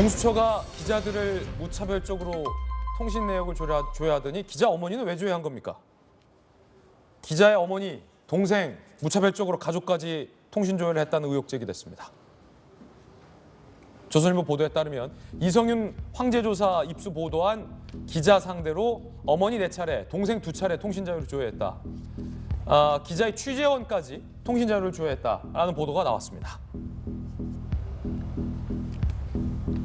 공수처가 기자들을 무차별적으로 통신 내역을 조야, 조회하더니 기자 어머니는 왜 조회한 겁니까? 기자의 어머니, 동생 무차별적으로 가족까지 통신 조회를 했다는 의혹 제기됐습니다. 조선일보 보도에 따르면 이성윤 황제조사 입수 보도한 기자 상대로 어머니 네 차례, 동생 두 차례 통신 자료를 조회했다. 아, 기자의 취재원까지 통신 자료를 조회했다라는 보도가 나왔습니다.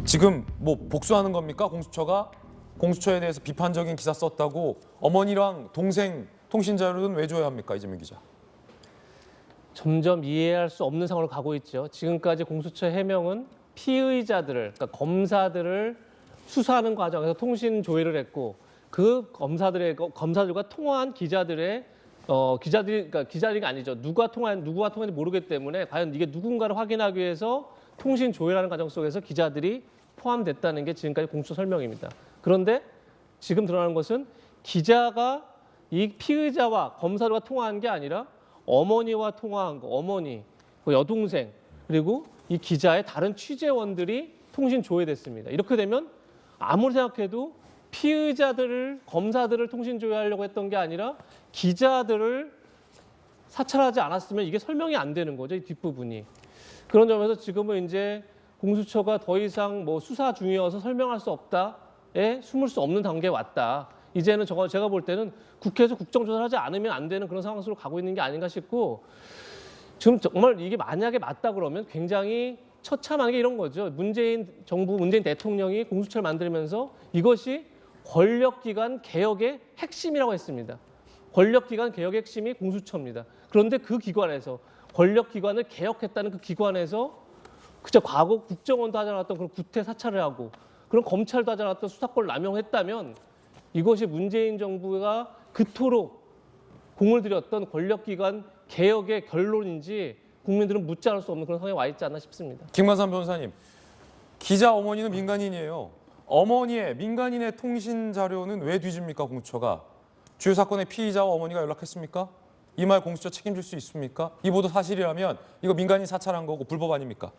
지금 뭐 복수하는 겁니까 공수처가 공수처에 대해서 비판적인 기사 썼다고 어머니랑 동생 통신 자료는 왜 조회합니까 이재명 기자? 점점 이해할 수 없는 상황으로 가고 있죠. 지금까지 공수처 해명은 피의자들을, 그러니까 검사들을 수사하는 과정에서 통신 조회를 했고 그 검사들의 검사들과 통화한 기자들의 어 기자들이 그러니까 기자들이 아니죠. 누가 통화한 누구와 통화했는지 모르기 때문에 과연 이게 누군가를 확인하기 위해서 통신 조회라는 과정 속에서 기자들이 포함됐다는 게 지금까지 공수처 설명입니다. 그런데 지금 드러나는 것은 기자가 이 피의자와 검사들과 통화한 게 아니라 어머니와 통화한 거, 어머니, 그 여동생 그리고 이 기자의 다른 취재원들이 통신 조회됐습니다. 이렇게 되면 아무리 생각해도 피의자들을 검사들을 통신 조회하려고 했던 게 아니라 기자들을 사찰하지 않았으면 이게 설명이 안 되는 거죠 이 뒷부분이 그런 점에서 지금은 이제 공수처가 더 이상 뭐 수사 중이어서 설명할 수 없다에 숨을 수 없는 단계에 왔다 이제는 저거 제가 볼 때는 국회에서 국정조사를 하지 않으면 안 되는 그런 상황 속으로 가고 있는 게 아닌가 싶고 지금 정말 이게 만약에 맞다 그러면 굉장히 처참한 게 이런 거죠. 문재인 정부, 문재인 대통령이 공수처를 만들면서 이것이 권력기관 개혁의 핵심이라고 했습니다. 권력기관 개혁의 핵심이 공수처입니다. 그런데 그 기관에서 권력기관을 개혁했다는 그 기관에서 그저 과거 국정원도 하지 않았던 그런 구태 사찰을 하고 그런 검찰도 하지 않았던 수사권을 남용했다면 이것이 문재인 정부가 그토록 공을 들였던 권력기관 개혁의 결론인지 국민들은 묻지 않을 수 없는 그런 상황에 와 있지 않나 싶습니다. 김관삼 변호사님, 기자 어머니는 민간인이에요. 어머니의 민간인의 통신 자료는 왜 뒤집니까 공수처가? 주요 사건의 피의자와 어머니가 연락했습니까? 이 말 공수처 책임질 수 있습니까? 이 보도 사실이라면 이거 민간인 사찰한 거고 불법 아닙니까?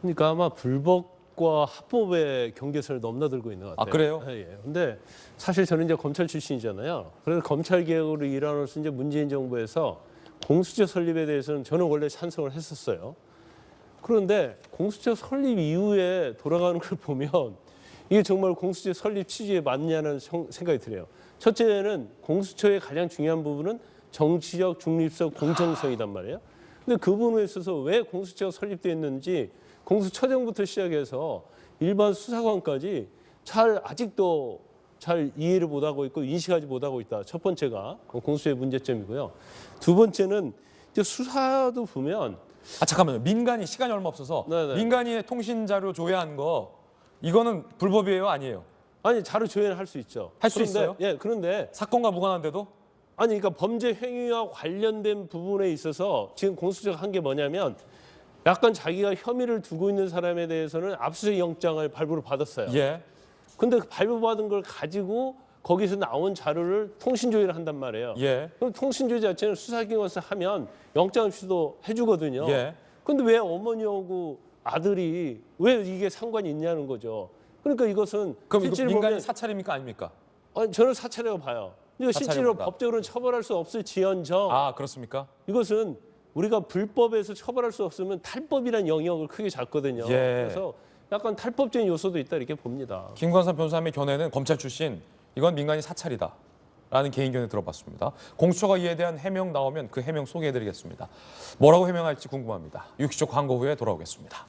그러니까 아마 불법과 합법의 경계선을 넘나들고 있는 것 아, 같아요. 그래요? 예, 예. 근데 사실 저는 이제 검찰 출신이잖아요. 그래서 검찰 개혁으로 일환으로서 이제 문재인 정부에서 공수처 설립에 대해서는 저는 원래 찬성을 했었어요. 그런데 공수처 설립 이후에 돌아가는 걸 보면 이게 정말 공수처 설립 취지에 맞냐는 성- 생각이 들어요. 첫째는 공수처의 가장 중요한 부분은 정치적 중립성, 공정성이단 말이에요. 근데 그 부분에 있어서 왜 공수처가 설립됐는지 공수처장부터 시작해서 일반 수사관까지 잘 아직도 잘 이해를 못하고 있고 인식하지 못하고 있다. 첫 번째가 공수처의 문제점이고요. 두 번째는 이제 수사도 보면 아 잠깐만요. 민간인 시간이 얼마 없어서 네네. 민간인의 통신 자료 조회한 거 이거는 불법이에요, 아니에요? 아니 자료 조회를 할수 있죠. 할수 그런데- 있어요? 예, 그런데 사건과 무관한데도 아니 그러니까 범죄 행위와 관련된 부분에 있어서 지금 공수처가 한 게 뭐냐면 약간 자기가 혐의를 두고 있는 사람에 대해서는 압수수색 영장을 발부를 받았어요. 예. 근데 그 발부받은 걸 가지고 거기서 나온 자료를 통신 조회를 한단 말이에요. 예. 그럼 통신 조회 자체는 수사기관에서 하면 영장 없이도 해주거든요. 예. 근데 왜 어머니하고 아들이 왜 이게 상관이 있냐는 거죠. 그러니까 이것은 그럼 이거 실제로 민간인 보면 사찰입니까 아닙니까? 아니, 저는 사찰이라고 봐요. 이거 실제로 사찰입니다. 법적으로는 처벌할 수 없을 지연정 아 그렇습니까? 이것은 우리가 불법에서 처벌할 수 없으면 탈법이라는 영역을 크게 잡거든요. 예. 그래서 약간 탈법적인 요소도 있다 이렇게 봅니다. 김관삼 변호사님의 견해는 검찰 출신 이건 민간인 사찰이다. 라는 개인 견해 들어봤습니다. 공수처가 이에 대한 해명 나오면 그 해명 소개해드리겠습니다. 뭐라고 해명할지 궁금합니다. 60초 광고 후에 돌아오겠습니다.